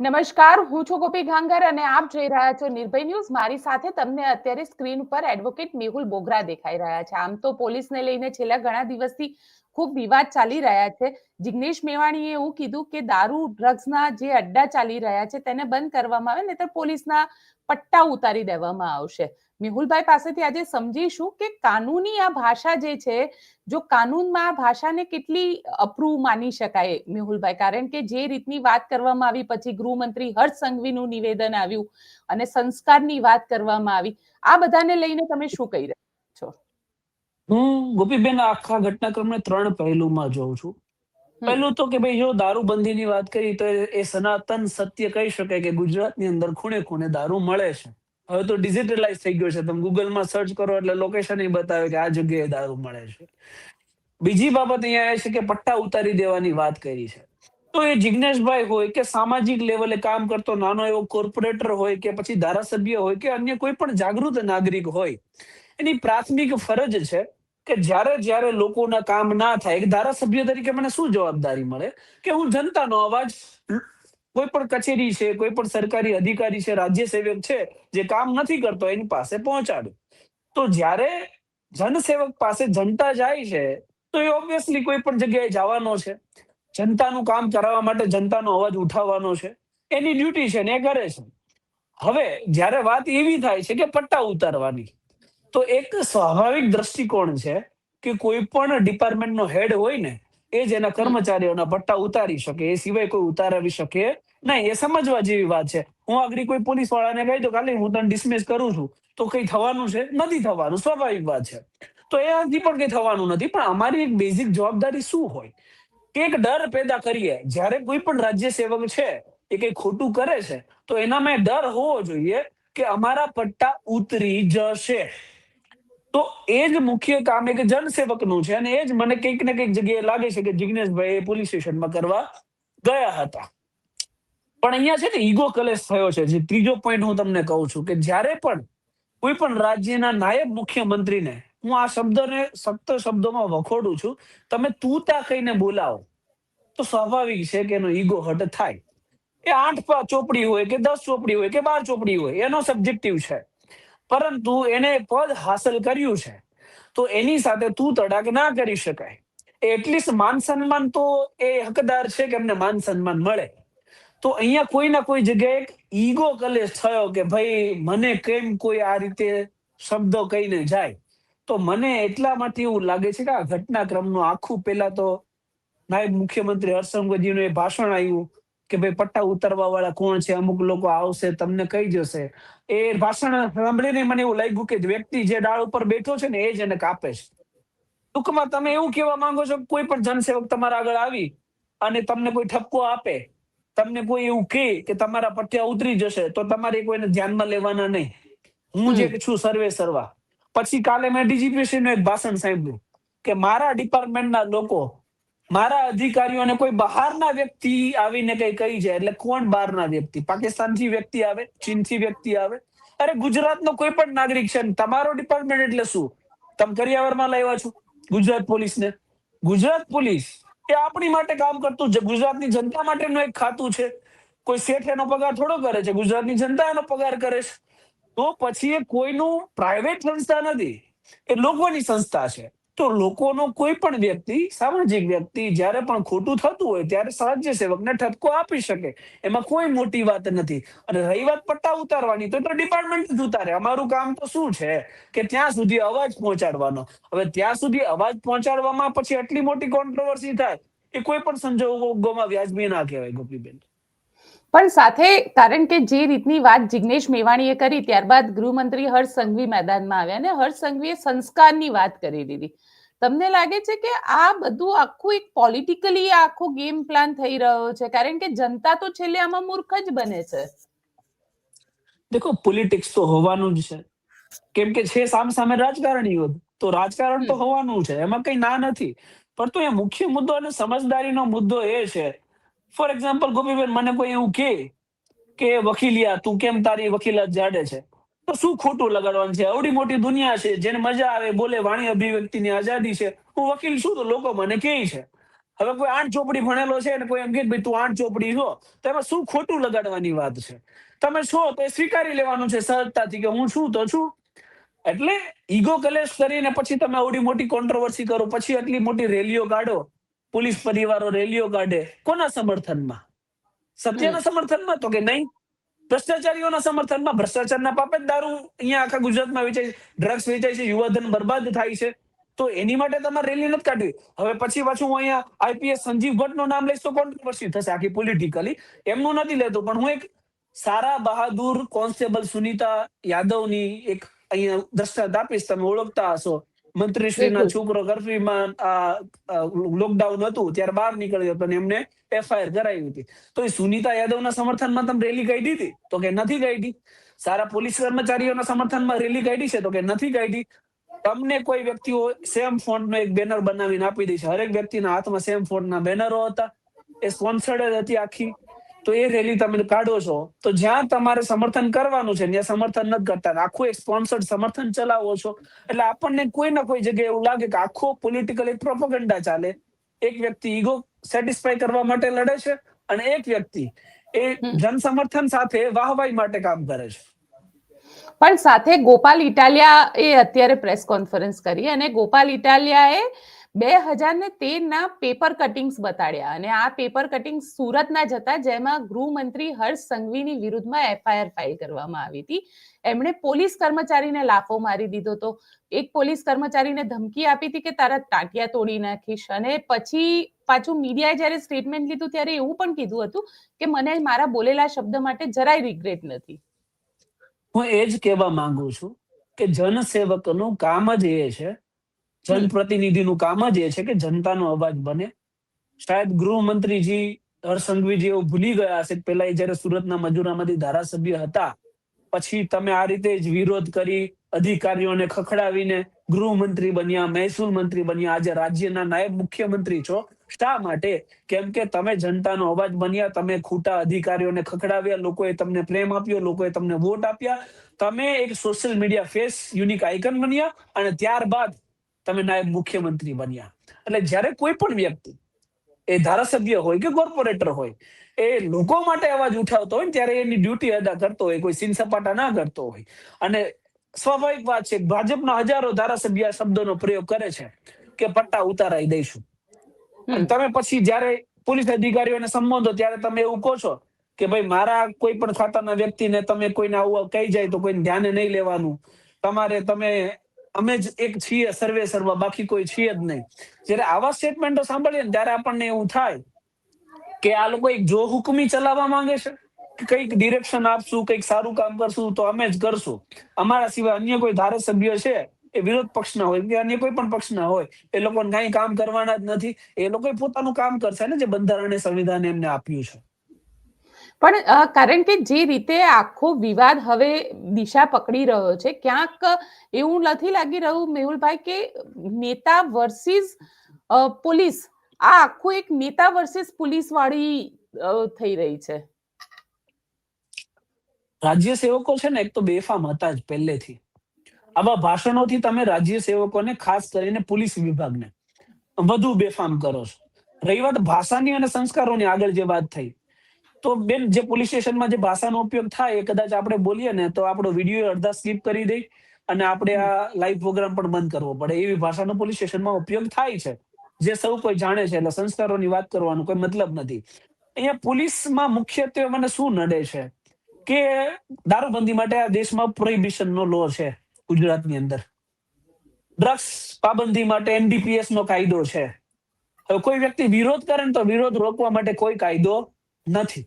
નમસ્કાર, હું છું ગોપી ઘાંગર અને આપ જોઈ રહ્યા છો નિર્ભય ન્યૂઝ. મારી સાથે તમને અત્યારે સ્ક્રીન ઉપર એડવોકેટ મેહુલ બોગરા દેખાઈ રહ્યા છે. આમ તો પોલીસને લઈને છેલ્લા ઘણા દિવસથી ખૂબ વિવાદ ચાલી રહ્યા છે. જિગ્નેશ મેવાણીએ એવું કીધું કે દારૂ, ડ્રગ્સના જે અડ્ડા ચાલી રહ્યા છે તેને બંધ કરવામાં આવે, નહીતર પોલીસના પટ્ટા ઉતારી દેવામાં આવશે. મેહુલભાઈ પાસેથી આજે સમજીશું કે કાનૂની આ ભાષા જે છે, જો કાનૂનમાં આ ભાષાને કેટલી અપ્રૂવ માની શકાય મેહુલભાઈ? કારણ કે જે રીતની વાત કરવામાં આવી, પછી ગૃહમંત્રી હર્ષ સંઘવીનું નિવેદન આવ્યું અને સંસ્કારની વાત કરવામાં આવી, આ બધાને લઈને તમે શું કહી રહ્યા હું ગોપીબેન આખા ઘટનાક્રમને ત્રણ પહેલુમાં જોઉં છું. પહેલું તો કે ભાઈ જો દારૂબંધીની વાત કરી તો એ- એ સનાતન સત્ય કહી શકાય કે ગુજરાતની અંદર ખૂણે ખૂણે દારૂ મળે છે. હવે તો ડિજિટલાઇઝ થઈ ગયું છે. તમે ગૂગલમાં સર્ચ કરો એટલે લોકેશન બતાવે કે આ જગ્યાએ દારૂ મળે છે. બીજી બાબત અહીંયા એ છે કે પટ્ટા ઉતારી દેવાની વાત કરી છે. તો એ જિજ્ઞેશભાઈ હોય કે સામાજિક લેવલે કામ કરતો નાનો એવો કોર્પોરેટર હોય કે પછી ધારાસભ્ય હોય કે અન્ય કોઈ પણ જાગૃત નાગરિક હોય એની પ્રાથમિક ફરજ છે કે જ્યારે જ્યારે લોકોના કામ ના થાય ધારાસભ્ય તરીકે મને શું જવાબદારી મળે? કે હું જનતાનો અવાજ કોઈ પણ કચેરી છે કોઈ પણ સરકારી અધિકારી છે, રાજ્ય સેવક છે, જે કામ નથી કરતો, એની પાસે પહોંચાડું. તો જ્યારે જનસેવક પાસે જનતા જાય છે, તો એ ઓબ્વિયસલી કોઈ પણ જગ્યાએ જવાનો છે. જનતાનું કામ કરાવવા માટે જનતાનો અવાજ ઉઠાવવાનો છે. એની ડ્યુટી છે ને એ કરે છે. હવે જ્યારે વાત એવી થાય છે કે પટ્ટા ઉતારવાની તો એક સ્વાભાવિક દ્રષ્ટિકોણ છે કે કોઈ પણ ડિપાર્ટમેન્ટનો હેડ હોય ને, એ જ એના કર્મચારીઓના પટ્ટા ઉતારી શકે, એ સિવાય કોઈ ઉતારાવી શકે નહીં. એ સમજવા જેવી વાત છે. હું આગળ કોઈ પોલીસ વાળાને કહી દઉં કાલે હું તને ડિસમિસ કરું છું. તો કઈ થવાનું છે? નથી થવાનું. સ્વાભાવિક વાત છે. તો એનાથી પણ કઈ થવાનું નથી. પણ અમારી એક બેઝિક જવાબદારી શું હોય? કે એક ડર પેદા કરીએ. જ્યારે કોઈ પણ રાજ્ય સેવક છે, એ કઈ ખોટું કરે છે, તો એનામાં એ ડર હોવો જોઈએ કે અમારા પટ્ટા ઉતરી જશે. તો એ જ મુખ્ય કામ એક જનસેવકનું છે અને એ જ મને કંઈક ને કંઈક જગ્યાએ લાગે છે કે જિગ્નેશભાઈ એ પોલીસ સ્ટેશનમાં કરવા ગયા હતા. પણ અહીંયા છે ને ઈગો કલેશ થયો છે. જે ત્રીજો પોઈન્ટ હું તમને કહું છું કે જ્યારે પણ કોઈ પણ રાજ્યના નાયબ મુખ્યમંત્રીને હું આ શબ્દને સખ્ત શબ્દોમાં વખોડું છું, તમે તું કહીને બોલાવો, તો સ્વાભાવિક છે કે એનો ઈગો હટ થાય. એ આઠ ચોપડી હોય કે દસ ચોપડી હોય કે બાર ચોપડી હોય, એનો સબ્જેક્ટિવ છે. પરંતુ એને પદ હાંસલ કર્યું છે. તો એની સાથે તું તડાક ના કરી શકાય. એટલીસ્ટ માન સન્માન તો એ હકદાર છે કે એમને માન સન્માન મળે. તો અહીંયા કોઈ ના કોઈ જગ્યાએ ઈગો કલેશ થયો કે ભાઈ મને કેમ કોઈ આ રીતે શબ્દો કહીને જાય. તો મને એટલા માટે એવું લાગે છે કે આ ઘટનાક્રમનું આખું પેલા તો નાયબ મુખ્યમંત્રી હર્ષંગજીનું એ ભાષણ આવ્યું. કે ભાઈ પટ્ટા ઉતારવા વાળા કોણ છે? અમુક લોકો આવશે તમને કહી જશે. એ ભાષણ સાંભળીને મને એવું લાગ્યું કે વ્યક્તિ જે ડાળ ઉપર બેઠો છે ને એ જ એને કાપે છે. ટૂંકમાં તમે એવું કહેવા માંગો છો કોઈ પણ જનસેવક તમારા આગળ આવી અને તમને કોઈ ઠપકો આપે તમને કોઈ એવું કહે કે તમારા પટ્યા ઉતરી જશે તો તમારે કોઈને ધ્યાનમાં લેવાના નહીં. હું જે છું સર્વે સર્વા. પછી કાલે મેં ડીજીપીસી નું એક ભાષણ સાંભળ્યું કે મારા ડિપાર્ટમેન્ટના લોકો મારા અધિકારીઓને કોઈ બહારના વ્યક્તિ આવીને કઈ કહી જાય, એટલે કોણ બહારના વ્યક્તિ? પાકિસ્તાનથી વ્યક્તિ આવે, ચીનથી વ્યક્તિ આવે? અરે ગુજરાતનો કોઈ પણ નાગરિક છે તમારો ડિપાર્ટમેન્ટ એટલે શું? તમે કરિયાવરમાં લાવ્યા છો, ગુજરાત પોલીસને? ગુજરાત પોલીસ એ આપણી માટે કામ કરતું છે, ગુજરાતની જનતા માટેનું એક ખાતું છે. કોઈ શેઠ એનો પગાર થોડો કરે છે, ગુજરાતની જનતા એનો પગાર કરે છે. તો પછી એ કોઈનું પ્રાઇવેટ સંસ્થા નથી, એ લોકોની સંસ્થા છે. તો લોકોનો કોઈ પણ વ્યક્તિ, સામાજિક વ્યક્તિ, જ્યારે પણ ખોટું થતું હોય, ત્યારે રાજ્ય સેવકને ઠપકો આપી શકે. એમાં કોઈ મોટી વાત નથી. અને રહી વાત પટ્ટા ઉતારવાની, તો તો ડિપાર્ટમેન્ટ જ ઉતારે. અમારું કામ તો શું છે? કે ત્યાં સુધી અવાજ પહોંચાડવાનો. હવે ત્યાં સુધી અવાજ પહોંચાડવામાં પછી આટલી મોટી કોન્ટ્રોવર્સી થાય, એ કોઈ પણ સંજોગોમાં વ્યાજબી ના કહેવાય, ગોપીબેન. પણ સાથે, કારણ કે જે રીતની વાત જિગ્નેશ મેવાણીએ કરી, ત્યારબાદ ગૃહમંત્રી હર્ષ સંઘવી મેદાનમાં આવ્યા અને હર્ષ સંઘવીએ સંસ્કારની વાત કરી દીધી. તમને લાગે છે કે આ બધું આખું એક પોલિટિકલી આખો ગેમ પ્લાન થઈ રહ્યો છે? કારણ કે જનતા તો છેલ્લે આમાં મૂર્ખ જ બને છે. દેખો પોલિટિક્સ તો હોવાનું જ છે. કેમ કે છે સામ સામે રાજકારણીઓ તો રાજકારણ તો હોવાનું છે. એમાં કઈ ના નથી. પણ તો એ મુખ્ય મુદ્દો અને સમજદારીનો મુદ્દો એ છે. ફોર એક્ઝામ્પલ ગોપીબેન મને કોઈ એવું કે કે વકીલિયા તું કેમ તારી વકીલાત જાડે છે? તો શું ખોટું લગાડવાનું છે? અવડી મોટી દુનિયા છે જેને મજા આવે બોલે વાણી અભિવ્યક્તિની આઝાદી છે. હું વકીલ છું તો લોકો મને કહે છે. હવે કોઈ આઠ ચોપડી ભણેલો છે અને કોઈ એમ કે ભાઈ તું આઠ ચોપડી છો તો એમાં શું ખોટું લગાડવાની વાત છે? તમે છો તો એ સ્વીકારી લેવાનું છે સહજતાથી કે હું છું તો છું. એટલે ઈગો કલેશ કરીને પછી તમે આવડી મોટી કોન્ટ્રોવર્સી કરો પછી આટલી મોટી રેલીઓ કાઢો. પોલીસ પરિવારો રેલીઓ કાઢે. કોના સમર્થનમાં? સત્યના સમર્થનમાં? તો કે નહીં? ભ્રષ્ટાચારીઓના સમર્થનમાં ભ્રષ્ટાચારના પાપે દારૂ અહીંયા આખા ગુજરાતમાં વેચાય ડ્રગ્સ વેચાય છે, યુવાધન બરબાદ થાય છે. તો એની માટે તમારે રેલી નથી કાઢવી. હવે પછી પાછું હું અહીંયા આઈપીએસ સંજીવ ભટ્ટનું નામ લઈશ તો કોન્ટ્રોવર્સી થશે આખી પોલિટિકલી એમનું નથી લેતો, પણ હું એક સારા બહાદુર કોન્સ્ટેબલ સુનીતા યાદવની એક અહીંયા દ્રષ્ટાંત આપીશ. તમે ઓળખતા હશો. મંત્રીશ્રીના. છોકરો કર્ફ્યુમાં લોકડાઉન હતું ત્યારે બહાર નીકળ્યો હતો એમને એફઆઈઆર કરાવી હતી. તો એ સુનિતા યાદવના સમર્થનમાં તમે રેલી કાઢી હતી? તો કે નથી કાઢી. સારા પોલીસ કર્મચારીઓના સમર્થનમાં રેલી કાઢી છે? તો કે નથી કાઢી. તમને કોઈ વ્યક્તિઓ સેમ ફોન્ટનો એક બેનર બનાવીને આપી દે છે. હરેક વ્યક્તિના હાથમાં સેમ ફોન્ટના બેનરો હતા. એ સ્પોન્સર્ડ જ હતી આખી. તો એ રેલી તમે કાઢો છો તો જ્યાં તમારે સમર્થન કરવાનું છે ત્યાં સમર્થન નથી કરતા. આખું એક સ્પોન્સર્ડ સમર્થન ચલાવો છો. એટલે આપણને કોઈ ના કોઈ જગ્યાએ એવું લાગે કે આખો પોલિટિકલ એક પ્રોપોગન્ડા ચાલે. એક વ્યક્તિ ઈગો સેટિસ્ફાય કરવા માટે લડે છે અને એક વ્યક્તિ એ જન સમર્થન સાથે વાહવાઈ માટે કામ કરે છે. પણ સાથે ગોપાલ ઇટાલિયા એ અત્યારે પ્રેસ કોન્ફરન્સ કરી અને ગોપાલ ઇટાલિયાએ બે હજાર ને તેર ના પેપર કટિંગ્સ બતાડ્યા અને આ પેપર કટિંગ સુરતના જતા જેમાં ગૃહમંત્રી હર્ષ સંઘવીની વિરુદ્ધમાં એફઆઈઆર ફાઇલ કરવામાં આવી હતી. એમણે પોલીસ કર્મચારીને લાફો મારી દીધો હતો. એક પોલીસ કર્મચારીને ધમકી આપી હતી કે તારા ટાંટિયા તોડી નાખીશ અને પછી પાછું મીડિયાએ જ્યારે સ્ટેટમેન્ટ લીધું ત્યારે એવું પણ કીધું હતું કે મને મારા બોલેલા શબ્દ માટે જરાય રિગ્રેટ નથી. હું એ જ કહેવા માંગુ છું કે જનસેવકનું કામ જ એ છે જનપ્રતિનિધિનું કામ જ એ છે કે જનતાનો અવાજ બને. શાયદ ગૃહમંત્રીજી હરસંઘવીજી એવું ભૂલી ગયા હશે પેલા એ જયારે સુરતના મજૂરામાંથી ધારાસભ્ય હતા પછી તમે આ રીતે જ વિરોધ કરી અધિકારીઓને ખખડાવીને ગૃહમંત્રી બન્યા મહેસૂલ મંત્રી બન્યા આજે રાજ્યના નાયબ મુખ્યમંત્રી છો શા માટે? કેમ કે તમે જનતાનો અવાજ બન્યા તમે ખોટા અધિકારીઓને ખખડાવ્યા લોકોએ તમને પ્રેમ આપ્યો લોકોએ તમને વોટ આપ્યા. તમે એક social media face unique icon બન્યા અને ત્યારબાદ તમે નાયબ મુખ્યમંત્રી બન્યા. એટલે જ્યારે કોઈ પણ વ્યક્તિ એ ધારાસભ્ય હોય કે કોર્પોરેટર હોય એ લોકો માટે અવાજ ઉઠાવતો હોય ત્યારે એની ડ્યુટી અદા કરતો હોય કોઈ સીન સપાટા ના કરતો હોય. અને સ્વાભાવિક વાત છે ભાજપના હજારો ધારાસભ્ય શબ્દોનો પ્રયોગ કરે છે કે પટ્ટા ઉતારાઈ દઈશું. તમે પછી જ્યારે પોલીસ અધિકારીઓને સંબોધો ત્યારે તમે એવું કહો છો કે ભાઈ મારા કોઈ પણ ખાતાના વ્યક્તિને તમે કોઈને આવું કહી જાય તો કોઈને ધ્યાને નહીં લેવાનું. તમારે તમે અમે જ એક છીએ સર્વે સર્વ, બાકી કોઈ છીએ જ નહીં. જ્યારે આવા સ્ટેટમેન્ટો સાંભળીએ ને, ત્યારે આપણને એવું થાય કે આ લોકો એક જો હુકમી ચલાવવા માંગે છે કંઈક ડિરેક્શન આપશું, કંઈક સારું કામ કરશું, તો અમે જ કરશું. અમારા સિવાય અન્ય કોઈ ધારાસભ્ય છે, એ વિરોધ પક્ષના હોય, કે અન્ય કોઈ પણ પક્ષના હોય, એ લોકોને કઈ કામ કરવાના જ નથી. એ લોકો પોતાનું કામ કરશે ને, જે બંધારણ સંવિધાન એમને આપ્યું છે. પણ કારણ કે જે રીતે આખો વિવાદ હવે દિશા પકડી રહ્યો છે, ક્યાંક એવું નથી લાગી રહ્યું મેહુલભાઈ કે નેતા વર્સિસ પોલીસ, આ આખું એક નેતા વર્સિસ પોલીસ વાળી થઈ રહી છે. રાજ્ય સેવકો છે ને, એક તો બેફામ હતા જ પહેલેથી. આવા ભાષણોથી તમે રાજ્ય સેવકોને ખાસ કરીને પોલીસ વિભાગને વધુ બેફામ કરો છો. રહી વાત ભાષાની અને સંસ્કારોની આગળ જે વાત થઈ તો બેન, જે પોલીસ સ્ટેશનમાં જે ભાષાનો ઉપયોગ થાય, એ કદાચ આપણે બોલીએ ને, તો આપણો વીડિયો અડધા સ્કીપ કરી દઈ અને આપણે આ લાઈવ પ્રોગ્રામ પણ બંધ કરવો પડે. એવી ભાષાનો પોલીસ સ્ટેશનમાં ઉપયોગ થાય છે. જે સૌ કોઈ જાણે છે, એટલે સંસ્કારોની વાત કરવાનો કોઈ મતલબ નથી. અહીંયા પોલીસમાં મુખ્યત્વે મને શું નડે છે કે દારૂબંધી માટે આ દેશમાં પ્રોહિબિશન નો લો છે, ગુજરાતની અંદર. ડ્રગ્સ પાબંદી માટે એનડીપીએસ નો કાયદો છે. કોઈ વ્યક્તિ વિરોધ કરે ને તો વિરોધ રોકવા માટે કોઈ કાયદો નથી.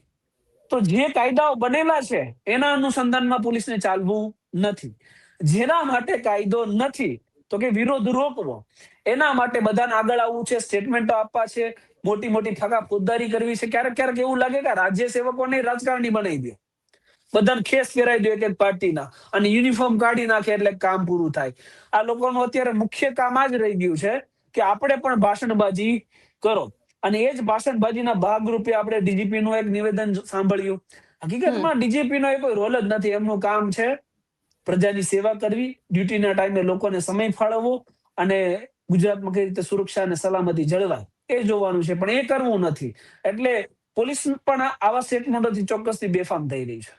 તો જે કાયદાઓ બનેલા છે, એના અનુસંધાનમાં પોલીસને ચાલવું નથી. જેના માટે કાયદો નથી, તો કે વિરોધ રોકવો. એના માટે બધાને આગળ આવવું છે, સ્ટેટમેન્ટો આપવા છે મોટી મોટી ફાકા ફોજદારી કરવી છે. ક્યારેક ક્યારેક એવું લાગે કે રાજ્ય સેવકોને રાજકારણી બનાવી દે. બધાને ખેસ પહેરાવી દે એક એક પાર્ટીના. અને યુનિફોર્મ કાઢી નાખે એટલે કામ પૂરું થાય. આ લોકોનું અત્યારે મુખ્ય કામ આ જ રહી ગયું છે કે આપણે પણ ભાષણબાજી કરો. અને એ જ ભાષણબાજીના ભાગરૂપે આપણે ડીજીપી નું એક નિવેદન સાંભળ્યું. હકીકતમાં ડીજીપી નો કોઈ રોલ જ નથી. એમનું કામ છે પ્રજાની સેવા કરવી, ડ્યુટીના ટાઈમે લોકોને સમય ફાળવવો અને ગુજરાતમાં કઈ રીતે સુરક્ષા અને સલામતી જળવાય. એ જોવાનું છે, પણ એ કરવું નથી. એટલે પોલીસ પણ આવા આવા સ્ટેટમેન્ટોથી ચોક્કસથી બેફામ થઈ રહી છે.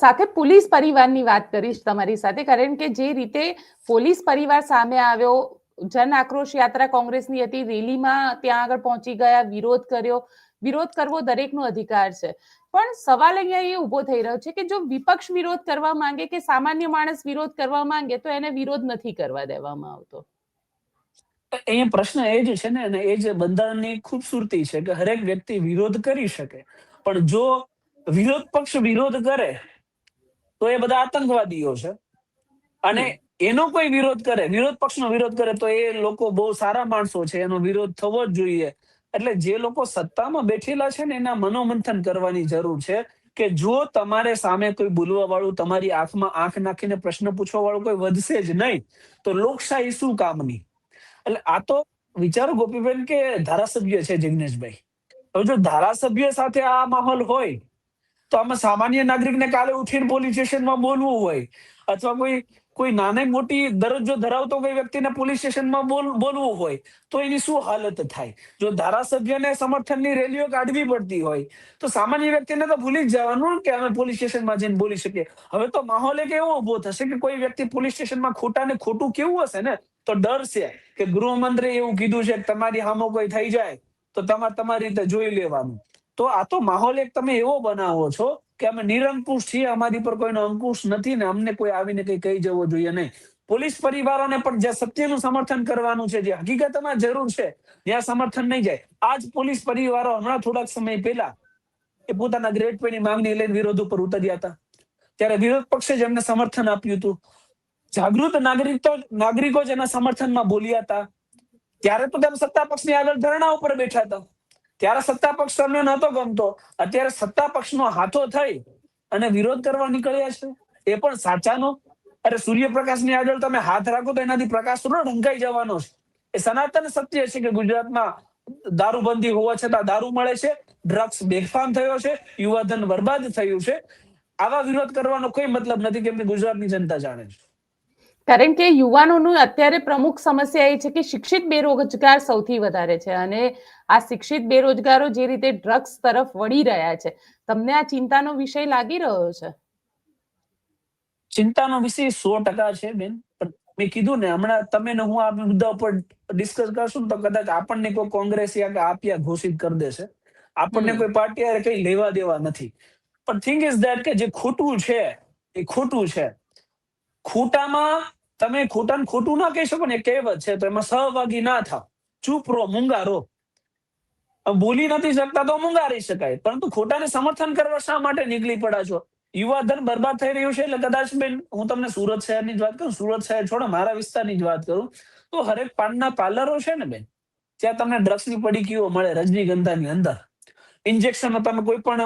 સાથે પોલીસ પરિવારની વાત કરીશ તમારી સાથે, કારણ કે જે રીતે પોલીસ પરિવાર સામે આવ્યો જન આક્રોશ યાત્રા કોંગ્રેસની હતી. રેલીમાં ત્યાં આગળ પહોંચી ગયા, વિરોધ કર્યો. વિરોધ કરવો દરેકનો અધિકાર છે. પણ સવાલ અહીંયા એ ઊભો થઈ રહ્યો છે કે જો વિપક્ષ વિરોધ કરવા માંગે કે સામાન્ય માણસ વિરોધ કરવા માંગે, તો એને વિરોધ નથી કરવા દેવામાં આવતો. અહીંયા પ્રશ્ન એ જ છે ને, અને એ જ બંધારણની ખૂબસૂરતી છે કે હરેક વ્યક્તિ વિરોધ કરી શકે. પણ જો વિરોધ પક્ષ વિરોધ કરે, તો એ બધા આતંકવાદીઓ છે. અને એનો કોઈ વિરોધ કરે, વિરોધ પક્ષનો વિરોધ કરે તો એ લોકો બહુ સારા માણસો છે, એનો વિરોધ થવો જ જોઈએ. એટલે જે લોકો સત્તામાં બેઠેલા છે ને, એના મનોમંથન કરવાની જરૂર છે કે જો તમારે સામે કોઈ બોલવા વાળું તમારી આંખમાં આંખ નાખીને પ્રશ્ન પૂછવા વાળું કોઈ વધશે જ નહીં, તો લોકશાહી શું કામની? એટલે આ તો વિચારો ગોપીબેન કે ધારાસભ્ય છે જિગ્નેશભાઈ. હવે જો ધારાસભ્ય સાથે આ માહોલ હોય, તો આમાં સામાન્ય નાગરિકને કાલે ઉઠીને પોલીસ સ્ટેશનમાં બોલવું હોય, અથવા કોઈ કોઈ નાની મોટી દરજ્જો ધરાવતો કોઈ વ્યક્તિને પોલીસ સ્ટેશનમાં બોલવું હોય, તો એની શું હાલત થાય? જો ધારાસભ્યને સમર્થનની રેલીઓ કાઢવી પડતી હોય, તો સામાન્ય વ્યક્તિને તો ભૂલી જ જવાનું કે અમે પોલીસ સ્ટેશનમાં જઈને બોલી શકીએ. હવે તો માહોલ એક એવો ઊભો થશે કે કોઈ વ્યક્તિ પોલીસ સ્ટેશનમાં ખોટા ને ખોટું કેવું હશે ને, તો ડર છે કે ગૃહમંત્રી એવું કીધું છે કે તમારી હામો કોઈ થઈ જાય, તો તમારે તમારી રીતે જોઈ લેવાનું. તો આ તો માહોલ એક તમે એવો બનાવો છો કે અમે નિરંકુશ છીએ, અમારી પર કોઈનો અંકુશ નથી ને અમને કોઈ આવીને કઈ કહી જવો જોઈએ નહીં. પોલીસ પરિવારોને પણ જે સત્યનું સમર્થન કરવાનું છે, જે હકીકતમાં જરૂર છે, ત્યાં સમર્થન નહીં જાય. આજ પોલીસ પરિવારો હમણાં થોડાક સમય પહેલા એ પોતાના ગ્રેડ પેની માંગણી લઈને વિરોધ ઉપર ઉતર્યા હતા. ત્યારે વિરોધ પક્ષે જ એમને સમર્થન આપ્યું હતું. જાગૃત નાગરિકો નાગરિકો જ એના સમર્થનમાં બોલ્યા હતા. ત્યારે તો તેમ સત્તા પક્ષની આગળ ધરણા ઉપર બેઠા હતા. ત્યારે સત્તા પક્ષ તમને નહોતો ગમતો. અત્યારે સત્તા પક્ષનો હાથો થઈ અને વિરોધ કરવા નીકળ્યા છે. એ પણ સાચાનો. અરે સૂર્યપ્રકાશની આગળ તમે હાથ રાખો તો એનાથી પ્રકાશ થોડો ઢંકાઈ જવાનો છે. એ સનાતન સત્ય છે કે ગુજરાતમાં દારૂબંધી હોવા છતાં દારૂ મળે છે, ડ્રગ્સ બેફામ થયો છે, યુવાધન બરબાદ થયું છે. આવા વિરોધ કરવાનો કોઈ મતલબ નથી કેમ કે ગુજરાતની જનતા જાણે છે. કારણ કે યુવાનોનું અત્યારે પ્રમુખ સમસ્યા એ છે કે શિક્ષિત બેરોજગાર સૌથી વધારે છે અને આ શિક્ષિત બેરોજગારો જે રીતે ડ્રગ્સ તરફ વળી રહ્યા છે તમને આ ચિંતાનો વિષય લાગી રહ્યો છે? ચિંતાનો વિષય સો ટકા છે બેન મેં કીધું ને હમણાં તમે ને હું આ મુદ્દા ઉપર ડિસ્કસ કરશું તો કદાચ આપણને કોઈ કોંગ્રેસ કે આપ્યા ઘોષિત કરી દેશે. આપણને કોઈ પાર્ટી હારે કઈ લેવા દેવા નથી. પણ થિંગ ઇઝ ધેટ કે જે ખોટું છે એ ખોટું છે. ખોટામાં તમે ખોટા ખોટું ના કહી શકો ને કહેવત છે તો એમાં સહભાગી ના થાવ. ચૂપ રહો, મૂંગા રહો. બોલી નથી શકતા તો મૂંગા રહી શકાય, પરંતુ ખોટાને સમર્થન કરવા શા માટે નીકળી પડ્યા છો? યુવાધન બરબાદ થઈ રહ્યું છે એટલે કદાચ બેન, હું તમને સુરત શહેરની જ વાત કરું, સુરત શહેર છોડો, મારા વિસ્તારની જ વાત કરું, તો હરેક પાનના પાર્લરો છે ને બેન, ત્યાં તમને ડ્રગ્સની પડીકીઓ મળે, રજનીગંધાની અંદર. ઇન્જેક્શનો તમે કોઈ પણ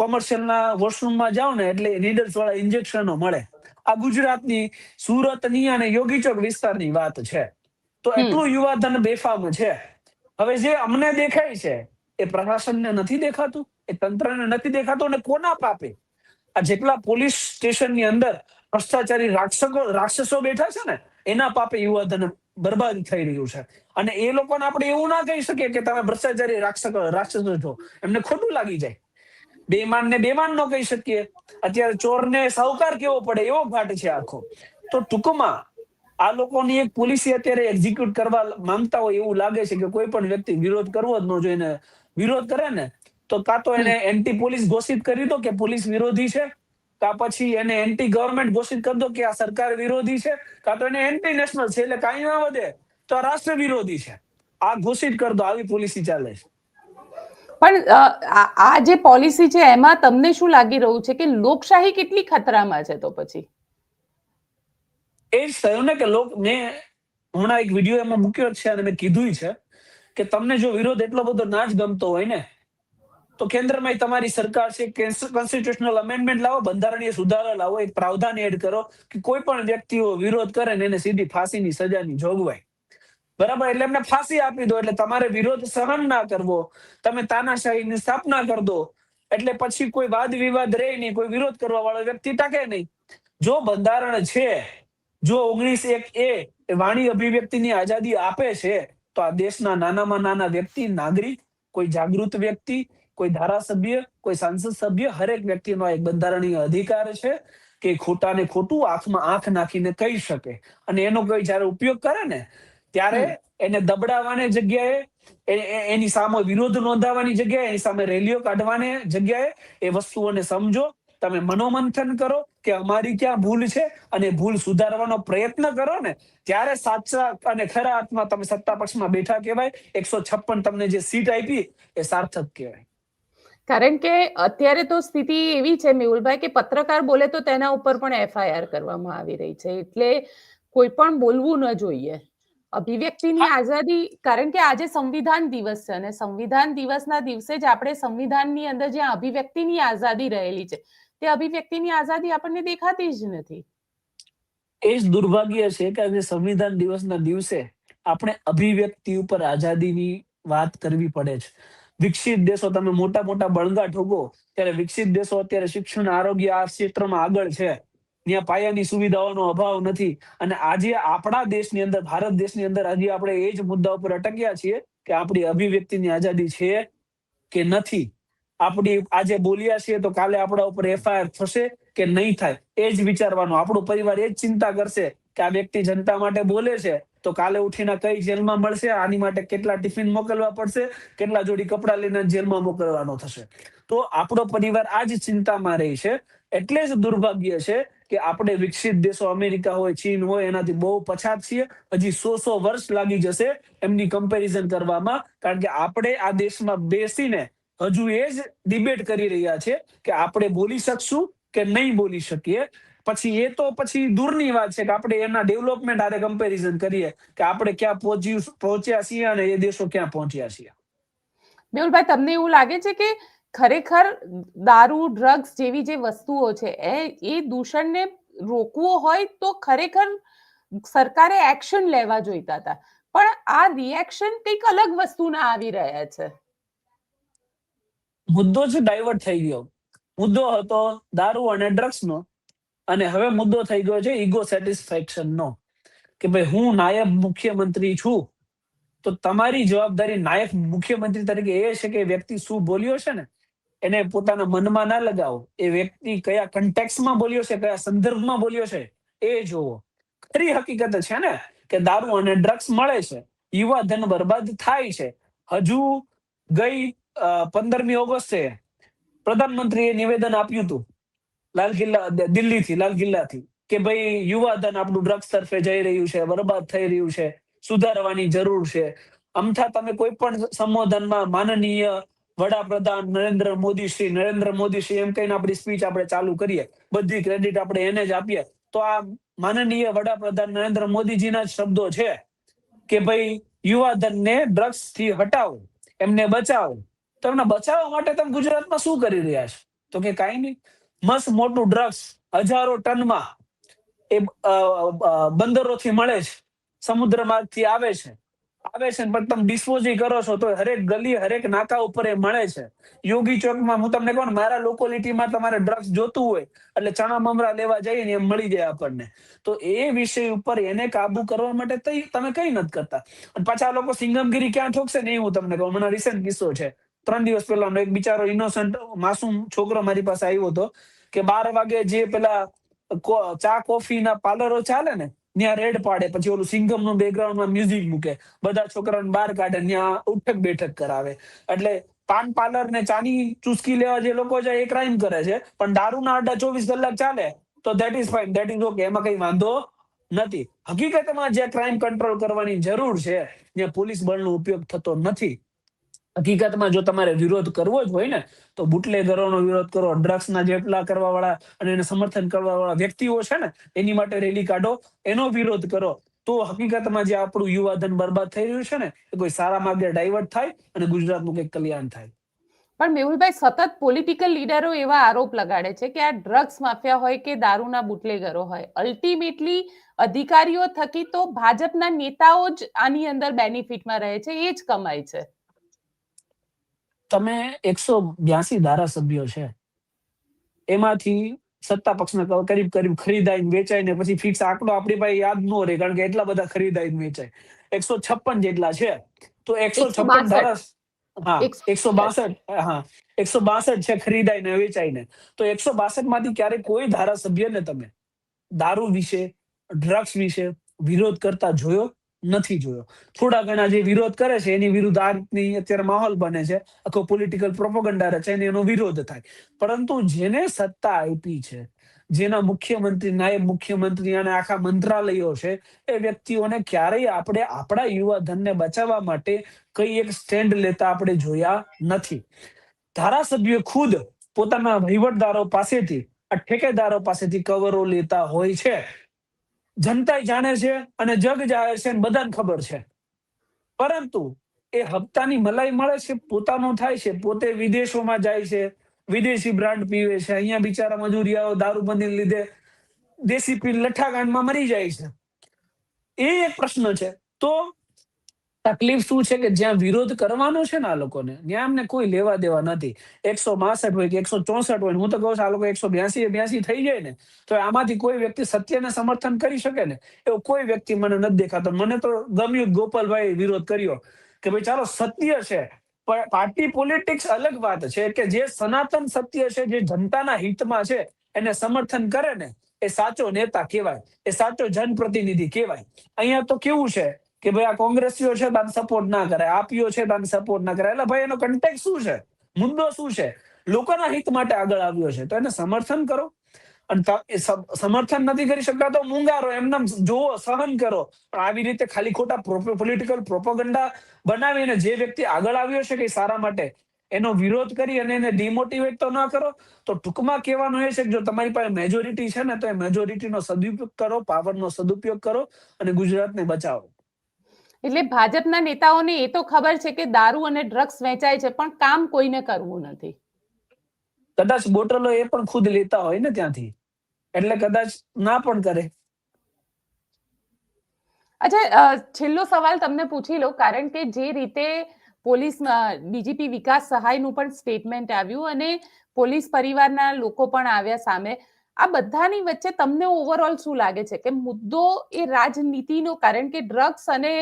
કોમર્શિયલના વોશરૂમમાં જાઓ ને, એટલે નીડલ્સ વાળા ઇન્જેક્શનો મળે. આ ગુજરાતની સુરતની અને યોગી ચોક વિસ્તારની વાત છે. તો. એટલું યુવાધન બેફામ છે. હવે જે અમને દેખાય છે એ પ્રશાસનને નથી દેખાતું એ તંત્રને નથી દેખાતું અને કોના પાપે? આ જેટલા પોલીસ સ્ટેશનની અંદર ભ્રષ્ટાચારી રાક્ષસો રાક્ષસો બેઠા છે ને એના પાપે યુવાધન બરબાદ થઈ રહ્યું છે. અને એ લોકોને આપણે એવું ના કહી શકીએ કે તમે ભ્રષ્ટાચારી રાક્ષસો રાક્ષસો છો. એમને ખોટું લાગી જાય. બેમાન ને બેમાન નો કહી શકીએ. અત્યારે ચોરને સાહુકાર કેવો પડે એવો ઘાટ છે આખો. તો ટૂંકમાં આ લોકોની એક પોલિસી અત્યારે એક્ઝિક્યુટ કરવા માંગતા હોય એવું લાગે છે કે કોઈ પણ વ્યક્તિ વિરોધ કરવો જ ન જોઈએ ને વિરોધ કરે ને તો કાં તો એને એન્ટી પોલીસ ઘોષિત કરી દો કે પોલીસ વિરોધી છે કા પછી એને એન્ટી ગવર્મેન્ટ ઘોષિત કરી દો કે આ સરકાર વિરોધી છે કાં તો એને એન્ટી નેશનલ છે એટલે કાંઈ ના વધે તો આ રાષ્ટ્ર વિરોધી છે. આ ઘોષિત કરી દો આવી પોલિસી ચાલે છે. પણ આ જે પોલિસી છે, એમાં તમને શું લાગી રહ્યું છે કે લોકશાહી કેટલી ખતરામાં છે તો પછી? એ જ થયું ને કે લોક, મેં હમણાં એક વીડિયો એમાં મૂક્યો છે અને મેં કીધું છે કે તમને જો વિરોધ એટલો બધો ના જ ગમતો હોય ને, તો કેન્દ્રમાં તમારી સરકાર છે કોન્સ્ટિટ્યુશનલ અમેન્ડમેન્ટ લાવો, બંધારણીય સુધારા લાવો, એક પ્રાવધાન એડ કરો કે કોઈ પણ વ્યક્તિઓ વિરોધ કરે ને એને સીધી ફાંસીની સજાની જોગવાઈ. બરાબર? એટલે એમને ફાંસી આપી દો, એટલે તમારે વિરોધ સહન ના કરવો. તમે તાનાશાહીની સ્થાપના કરી દો. એટલે પછી કોઈ વાદ વિવાદ રહે નહીં, કોઈ વિરોધ કરવા વાળો વ્યક્તિ ટકે નહીં. જો બંધારણ છે, જો ઓગણીસ એક એ વાણી અભિવ્યક્તિની આઝાદી આપે છે, તો આ દેશના નાનામાં નાના વ્યક્તિ, નાગરિક, કોઈ જાગૃત વ્યક્તિ, કોઈ ધારાસભ્ય, કોઈ સાંસદ સભ્ય, હરેક વ્યક્તિનો એક બંધારણીય અધિકાર છે કે ખોટાને ખોટું આંખમાં આંખ નાખીને કહી શકે. અને એનો કોઈ જયારે ઉપયોગ કરે ને ત્યારે એને દબડાવવાની જગ્યાએ એની સામે વિરોધ નોંધાવવાની જગ્યાએ એની સામે રેલીઓ કાઢવાની જગ્યાએ એ વસ્તુઓને સમજો તમે મનોમંથન કરો કે અમારી ક્યાં ભૂલ છે અને ભૂલ સુધારવાનો પ્રયત્ન કરો ને ત્યારે સાચા અને ખરા અર્થમાં તમે સત્તા પક્ષમાં બેઠા કહેવાય એકસો છપ્પન તમને જે સીટ આપી એ સાર્થક કહેવાય. કારણ કે અત્યારે તો સ્થિતિ એવી છે મેહુલભાઈ કે પત્રકાર બોલે તો તેના ઉપર પણ એફઆઈઆર કરવામાં આવી રહી છે એટલે કોઈ પણ બોલવું ન જોઈએ. અભિવ્યક્તિની આઝાદી કારણ કે આજે સંવિધાન દિવસ છે અને સંવિધાન દિવસના દિવસે જ આપણે સંવિધાનની અંદર જ્યાં અભિવ્યક્તિની આઝાદી રહેલી છે તે અભિવ્યક્તિની આઝાદી આપણને દેખાતી જ નથી. એ જ દુર્ભાગ્ય છે કે આજે સંવિધાન દિવસના દિવસે આપણે અભિવ્યક્તિ ઉપર આઝાદીની વાત કરવી પડે છે. વિકસિત દેશો તમે મોટા મોટા બળગા ઠોકો ત્યારે વિકસિત દેશો અત્યારે શિક્ષણ આરોગ્ય આ ક્ષેત્રમાં આગળ છે. ત્યાં પાયાની સુવિધાઓનો અભાવ નથી. અને આજે આપણા દેશની અંદર, ભારત દેશની અંદર આજે આપણે એ જ મુદ્દા ઉપર અટક્યા છીએ કે આપણી અભિવ્યક્તિની આઝાદી છે કે નથી. આપણી આજે બોલ્યા છીએ તો કાલે આપણા ઉપર એફઆઈઆર થશે કે નહીં થાય. એ જ વિચારવાનું. આપણો પરિવાર એ જ ચિંતા કરશે કે આ વ્યક્તિ જનતા માટે બોલે છે તો કાલે ઉઠીને કઈ જેલમાં મળશે? આની માટે કેટલા ટિફિન મોકલવા પડશે? કેટલા જોડી કપડાં લઈને જેલમાં મોકલવાનો થશે? તો આપણો પરિવાર આ જ ચિંતામાં રહી છે. એટલે જ દુર્ભાગ્ય છે કે આપણે વિકસિત દેશો અમેરિકા હોય, ચીન હોય, એનાથી બહુ પછાત છીએ. હજી સો સો વર્ષ લાગી જશે એમની કમ્પેરિઝન કરવામાં. કારણ કે આપણે આ દેશમાં બેસીને હજુ એ જ ડિબેટ કરી રહ્યા છે કે આપણે બોલી શકશું કે નહીં બોલી શકીએ. પછી એ તો પછી દૂરની વાત છે કે આપણે એના ડેવલપમેન્ટ આરે કમ્પેરિઝન કરીએ કે આપણે ક્યાં પહોંચ્યું, પહોંચ્યા છીએ અને એ દેશો ક્યાં પહોંચ્યા છીએ. મેહુલભાઈ તમને એવું લાગે છે કે ખરેખર દારૂ ડ્રગ્સ જેવી જે વસ્તુઓ છે, એ એ દૂષણને રોકવો હોય તો ખરેખર સરકારે એક્શન લેવા જોઈતા હતા. પણ આ રિએક્શન કંઈક અલગ વસ્તુના આવી રહ્યા છે. મુદ્દો જ ડાયવર્ટ થઈ ગયો. મુદ્દો હતો દારૂ અને ડ્રગ્સનો અને હવે મુદ્દો થઈ ગયો છે ઈગો સેટિસ્ફેક્શન નો. કે ભાઈ હું નાયબ મુખ્યમંત્રી છું. તો તમારી જવાબદારી નાયબ મુખ્યમંત્રી તરીકે એ છે કે વ્યક્તિ શું બોલ્યો છે ને? એને પોતાના મનમાં ના લગાવો. એ વ્યક્તિ કયા કન્ટેક્સમાં બોલ્યો છે, કયા સંદર્ભમાં બોલ્યો છે, એ જોવો. ખરી હકીકત છે ને, કે દારૂ અને ડ્રગ્સ મળે છે. યુવા ધન બરબાદ થાય છે. હજુ ગઈ પંદરમી ઓગસ્ટે પ્રધાનમંત્રીએ નિવેદન આપ્યું હતું, લાલ કિલ્લા દિલ્હીથી, લાલ કિલ્લાથી, કે ભાઈ, યુવા ધન આપણું ડ્રગ્સ તરફે જઈ રહ્યું છે, બરબાદ થઈ રહ્યું છે, સુધારવાની જરૂર છે. અમથા તમે કોઈ પણ સંબોધનમાં માનનીય વડાપ્રધાન નરેન્દ્ર મોદી શ્રી નરેન્દ્ર મોદી શ્રી એમ કહીને આપણી સ્પીચ આપણે ચાલુ કરીએ. બધી ક્રેડિટ આપણે એને જ આપીએ. તો આ માનનીય વડાપ્રધાન નરેન્દ્ર મોદીજીના શબ્દો છે કે ભાઈ યુવાધનને ડ્રગ્સથી હટાવો, એમને બચાવો. તો એમને બચાવવા માટે તમે ગુજરાતમાં શું કરી રહ્યા છો? તો કે કાંઈ નહીં. મસ્ત મોટું ડ્રગ્સ હજારો ટનમાં એ બંદરોથી મળે છે. સમુદ્ર માર્ગથી આવે છે. આવે છે પણ તમે ડિસ્પોઝી કરો છો, તો હરેક ગલી, હરેક નાકા ઉપર એ મળે છે. યોગી ચોકમાં હું તમને કહું મારા લોકોલિટીમાં તમારે ડ્રગ્સ જોતું હોય, એટલે ચણા મમરા લેવા જઈએ ને, એમ મળી જાય આપણને. તો એ વિષય ઉપર એને કાબુ કરવા માટે તમે કઈ નથી કરતા. અને પાછા લોકો સિંગમગીરી ક્યાં ઠોકશે ને, એ હું તમને કહું. મને રિસેન્ટ કિસ્સો છે. ત્રણ દિવસ પહેલા એક બિચારો ઇનોસન્ટ માસૂમ છોકરો મારી પાસે આવ્યો હતો, કે બાર વાગે જે પેલા ચા કોફી ના પાર્લરો ચાલે ને ત્યાં રેડ પાડે, પછી ઓલું સિંગમનું બેકગ્રાઉન્ડમાં મ્યુઝિક મૂકે. બધા છોકરાઓને બહાર કાઢે ત્યાં ઉઠક બેઠક કરાવે. એટલે પાન પાર્લર ને ચાની ચુસ્કી લેવા જે લોકો છે એ ક્રાઇમ કરે છે, પણ દારૂના અડ્ડા ચોવીસ કલાક ચાલે, તો that is fine that is okay એમાં કઈ વાંધો નથી. હકીકતમાં જે ક્રાઇમ કંટ્રોલ કરવાની જરૂર છે, ત્યાં પોલીસ બળનો ઉપયોગ થતો નથી. હકીકતમાં જો તમારે વિરોધ કરવો જ હોય ને, તો બુટલેગરોનો વિરોધ કરો, ડ્રગ્સના જેટલા કરવા વાળા અને એને સમર્થન કરવા વાળા વ્યક્તિઓ છે ને, એની માટે રેલી કાઢો, એનો વિરોધ કરો. તો હકીકતમાં જે આપણું યુવાધન બરબાદ થઈ રહ્યું છે ને, એ કોઈ સારા માર્ગે ડાયવર્ટ થાય અને ગુજરાતનું કંઈક કલ્યાણ થાય. પણ મેહુલભાઈ, સતત પોલિટિકલ લીડરો એવા આરોપ લગાડે છે કે આ ડ્રગ્સ માફિયા હોય કે દારૂના બુટલેગરો હોય. અલ્ટિમેટલી અધિકારીઓ થકી તો ભાજપના નેતાઓ જ આની અંદર બેનિફિટમાં રહે છે, એ જ કમાય છે. તમે એકસો બ્યાસી ધારાસભ્યો છે. એમાંથી સત્તા પક્ષના કરીબ કરીબ ખરીદાઈને વેચાઈને પછી ફિક્સ આંકડો આપણી પાસે યાદ ન રહે કારણ કે એટલા બધા ખરીદાઈને વેચાય. એકસો છપ્પન જેટલા છે. તો એકસો છપ્પન ધારા હા એકસો- બાસઠ હા એકસો બાસઠ છે ખરીદાઈને વેચાઈને. તો એકસો બાસઠમાંથી ક્યારે કોઈ ધારાસભ્યને તમે દારૂ વિશે ડ્રગ્સ વિશે વિરોધ કરતા જોયો? નથી જોયો. થોડા ઘણા જે વિરોધ કરે છે, એની વિરુદ્ધ આ રીતની અત્યારે માહોલ બને છે. આખો પોલિટિકલ પ્રોપોગંડા રચે ને એનો વિરોધ થાય. પરંતુ જેને સત્તા આપી છે, જેના મુખ્યમંત્રી, નાયબ મુખ્યમંત્રી અને આખા મંત્રાલયો છે, એ વ્યક્તિઓને ક્યારેય આપણે આપણા યુવા ધનને બચાવવા માટે કઈ એક સ્ટેન્ડ લેતા આપણે જોયા નથી. ધારાસભ્યો ખુદ પોતાના વહીવટદારો પાસેથી, આ ઠેકેદારો પાસેથી કવરો લેતા હોય છે. જનતા જાણે છે અને જગ જાણે છે બધાને ખબર છે. પરંતુ એ હપ્તાની મલાઈ મળે છે, પોતાનું થાય છે, પોતે વિદેશોમાં જાય છે, વિદેશી બ્રાન્ડ પીવે છે, અહીંયા બિચારા મજૂરિયાઓ દારૂબંધીને લીધે દેશી પી લઠ્ઠાકાંડમાં મરી જાય છે. એ એક પ્રશ્ન છે. તો તકલીફ શું છે કે જ્યાં વિરોધ કરવાનો છે ને આ લોકોને, ત્યાં એમને કોઈ લેવા દેવા નથી. એકસો બાસઠ હોય કે એકસો ચોસઠ હોય હું તો કહું છું આ લોકો એકસો બ્યાસી બ્યાસી થઈ જાય ને, તો આમાંથી કોઈ વ્યક્તિ સત્યને સમર્થન કરી શકે ને? એવો કોઈ વ્યક્તિ મને નથી દેખાતો. મને તો ગમ્યું ગોપાલભાઈ વિરોધ કર્યો કે ભાઈ ચાલો સત્ય છે, પણ પાર્ટી પોલિટિક્સ અલગ વાત છે કે જે સનાતન સત્ય છે, જે જનતાના હિતમાં છે, એને સમર્થન કરે ને, એ સાચો નેતા કહેવાય, એ સાચો જનપ્રતિનિધિ કહેવાય. અહીંયા તો કેવું છે કે ભાઈ આ કોંગ્રેસીઓ છે દાન સપોર્ટ ના કરે, આપીઓ છે દાન સપોર્ટ ના કરે. એટલે ભાઈ એનો કન્ટેક્ટ શું છે? મુદ્દો શું છે? લોકોના હિત માટે આગળ આવ્યો છે. તો એને સમર્થન કરો. અને સમર્થન નથી કરી શકતા તો મૂંગારો એમને જોવો સહન કરો. પણ આવી રીતે ખાલી ખોટા પોલિટિકલ પ્રોપોગંડા બનાવીને જે વ્યક્તિ આગળ આવ્યો છે કે સારા માટે, એનો વિરોધ કરી અને એને ડિમોટિવેટ તો ના કરો. તો ટૂંકમાં કહેવાનું એ છે કે જો તમારી પાસે મેજોરિટી છે ને, તો એ મેજોરિટીનો સદુપયોગ કરો પાવરનો સદુપયોગ કરો અને ગુજરાતને બચાવો. એટલે ભાજપના નેતાઓને એ તો ખબર છે કે દારૂ અને ડ્રગ્સ વેચાય છે પણ કામ કોઈને કરવું નથી. કદાચ બોટલો એ પણ ખુદ લેતા હોય ને ત્યાંથી. એટલે કદાચ ના પણ કરે. અચ્છા છેલ્લો સવાલ તમને પૂછી લો કારણ કે જે રીતે પોલીસ ડીજીપી વિકાસ સહાયનું પણ સ્ટેટમેન્ટ આવ્યું અને પોલીસ પરિવારના લોકો પણ આવ્યા સામે. આ બધાની વચ્ચે તમને ઓવરઓલ શું લાગે છે? કે મુદ્દો એ રાજનીતિનો, કારણ કે ડ્રગ્સ અને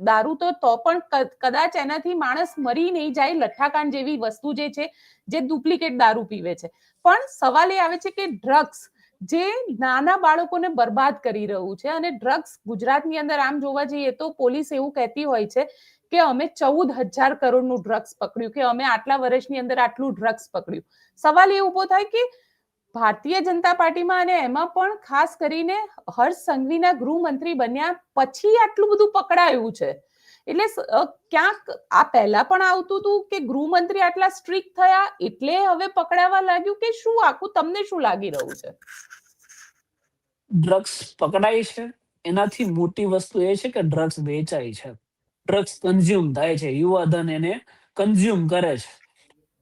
દારૂ તો તો પણ કદાચ એનાથી માણસ મરી નહીં જાય, લઠ્ઠાકાંડ જેવી વસ્તુ જે છે, જે ડુપ્લિકેટ દારૂ પીવે છે. પણ સવાલ એ આવે છે કે ડ્રગ્સ જે નાના બાળકોને બરબાદ કરી રહ્યું છે અને ડ્રગ્સ ગુજરાતની અંદર આમ જોવા જઈએ તો પોલીસ એવું કહેતી હોય છે કે અમે ચૌદ હજાર કરોડનું ડ્રગ્સ પકડ્યું, કે અમે આટલા વર્ષની અંદર આટલું ડ્રગ્સ પકડ્યું. સવાલ એ ઊભો થાય કે ભારતીય જનતા પાર્ટીમાં અને એમાં પણ ખાસ કરીને હર્ષ સંઘવીના ગૃહમંત્રી બન્યા પછી આટલું બધું પકડાયું છે. એટલે ક્યાંક આ પહેલા પણ આવતું હતું કે ગૃહમંત્રી આટલા સ્ટ્રિક્ટ થયા એટલે હવે પકડાવા લાગ્યું કે શું આખું તમને શું લાગી રહ્યું છે? ડ્રગ્સ પકડાય છે. એનાથી મોટી વસ્તુ એ છે કે ડ્રગ્સ વેચાય છે. ડ્રગ્સ કન્ઝ્યુમ થાય છે. યુવાધન એને કન્ઝ્યુમ કરે છે.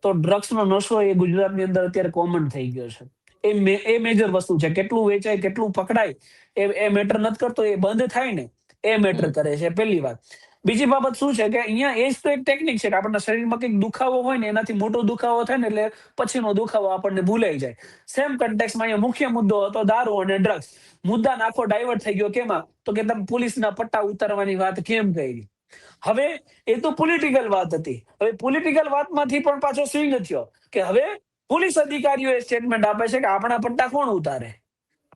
તો ડ્રગ્સ નો નશો એ ગુજરાતની અંદર અત્યારે કોમન થઈ ગયો છે. એ એ મેજર વસ્તુ છે. કેટલું વેચાય, કેટલું પકડાય, એ એ મેટર નથી કરતો. એ બંધ થાય ને, એ મેટર કરે છે. પહેલી વાત. બીજી બાબત શું છે કે અહીંયા એ જ તો એક ટેકનિક છે કે આપણના શરીરમાં કંઈક દુખાવો હોય ને, એનાથી મોટો દુખાવો થાય ને, એટલે પછીનો દુખાવો આપણને ભૂલાઈ જાય. સેમ કન્ટેક્સમાં અહીંયા મુખ્ય મુદ્દો હતો દારૂ અને ડ્રગ્સ મુદ્દા નાખો ડાયવર્ટ થઈ ગયો. કેમાં? તો કે તમે પોલીસના પટ્ટા ઉતારવાની વાત કેમ કરી? હવે એ તો પોલિટિકલ વાત હતી. હવે પોલિટિકલ વાતમાંથી પણ પાછો સ્વિંગ થયો કે હવે પોલીસ અધિકારીઓ એ સ્ટેટમેન્ટ આપે છે કે આપણા પટ્ટા કોણ ઉતારે?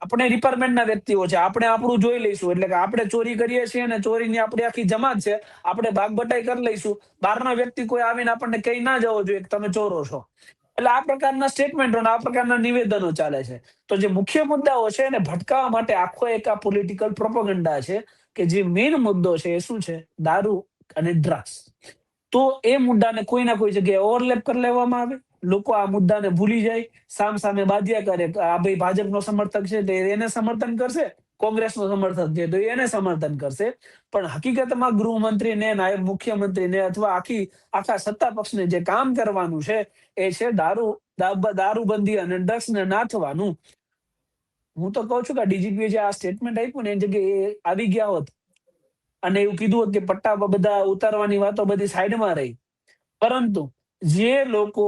આપણે ડિપાર્ટમેન્ટના વ્યક્તિઓ છે. આપણે આપણું જોઈ લઈશું. એટલે કે આપણે ચોરી કરીએ છીએ અને ચોરીની આપણી આખી જમાત છે, આપણે ભાગ બટાઈ કરી લઈશું. બહારના વ્યક્તિ કોઈ આવીને આપણને કહી ના જવો જોઈએ તમે ચોરો છો. એટલે આ પ્રકારના સ્ટેટમેન્ટો આ પ્રકારના નિવેદનો ચાલે છે. તો જે મુખ્ય મુદ્દાઓ છે એને ભટકાવવા માટે આખો એક આ પોલિટિકલ પ્રોપોગંડા છે કે જે મેઇન મુદ્દો છે એ શું છે? દારૂ અને ડ્રગ્સ તો એ મુદ્દાને કોઈ ના કોઈ જગ્યાએ ઓવરલેપ કરી લેવામાં આવે. લોકો આ મુદ્દાને ભૂલી જાય. સામ સામે બાધ્યા કરે આ ભાઈ ભાજપનો સમર્થક છે તો એને સમર્થન કરશે, કોંગ્રેસનો સમર્થક છે તો એને સમર્થન કરશે. પણ હકીકતમાં ગૃહમંત્રીને નાયબ મુખ્યમંત્રીને અથવા આખી, આખા સત્તા પક્ષને જે કામ કરવાનું છે, એ છે દારૂ દારૂબંધી અને ડ્રગ્સને નાથવાનું. હું તો કહું છું કે ડીજીપીએ જે આ સ્ટેટમેન્ટ આપ્યું ને એ જગ્યાએ આવી ગયા હોત. અને એવું કીધું કે પટ્ટા બધા ઉતારવાની વાતો બધી સાઈડમાં રહી. પરંતુ જે લોકો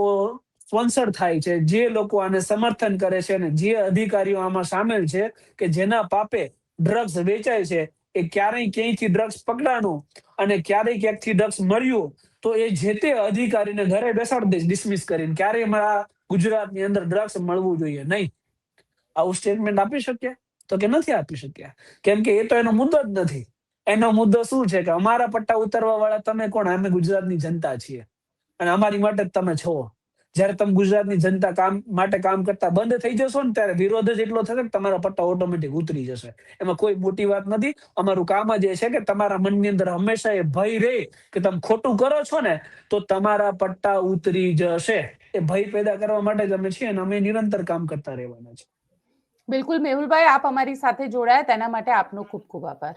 સ્પોન્સર થાય છે, જે લોકો આને સમર્થન કરે છે અને જે અધિકારીઓ આમાં સામેલ છે કે જેના પાપે ડ્રગ્સ વેચાય છે, એ ક્યારેય ક્યાંયથી ડ્રગ્સ પકડાણું અને ક્યારેય ક્યાંકથી ડ્રગ્સ મળ્યું, તો એ જે તે અધિકારીને ઘરે બેસાડી દે ડિસમિસ કરીને. ક્યારેય મારા ગુજરાતની અંદર ડ્રગ્સ મળવું જોઈએ નહીં. આવું સ્ટેટમેન્ટ આપી શક્યા? તો કે નથી આપી શક્યા? કેમ કે એ તો એનો મુદ્દો જ નથી. એનો મુદ્દો શું છે કે અમારા પટ્ટા ઉતરવા વાળા તમે કોણ? અમે ગુજરાતની જનતા છીએ. અને અમારી માટે તમે છો. જ્યારે તમે ગુજરાતની જનતા કામ, માટે કામ કરતા બંધ થઈ જશો ને ત્યારે વિરોધ જ એટલો થશે કે તમારા પટ્ટા ઓટોમેટિક ઉતરી જશે. એમાં કોઈ મોટી વાત નથી. અમારું કામ જ એ છે કે તમારા મનની અંદર હંમેશા એ ભય રહે કે તમે ખોટું કરો છો ને, તો તમારા પટ્ટા ઉતરી જશે. એ ભય પેદા કરવા માટે જ અમે છીએ અને અમે નિરંતર કામ કરતા રહેવાના છે બિલકુલ મેહુલભાઈ, આપ અમારી સાથે જોડાયા. તેના માટે આપનો ખૂબ ખૂબ આભાર.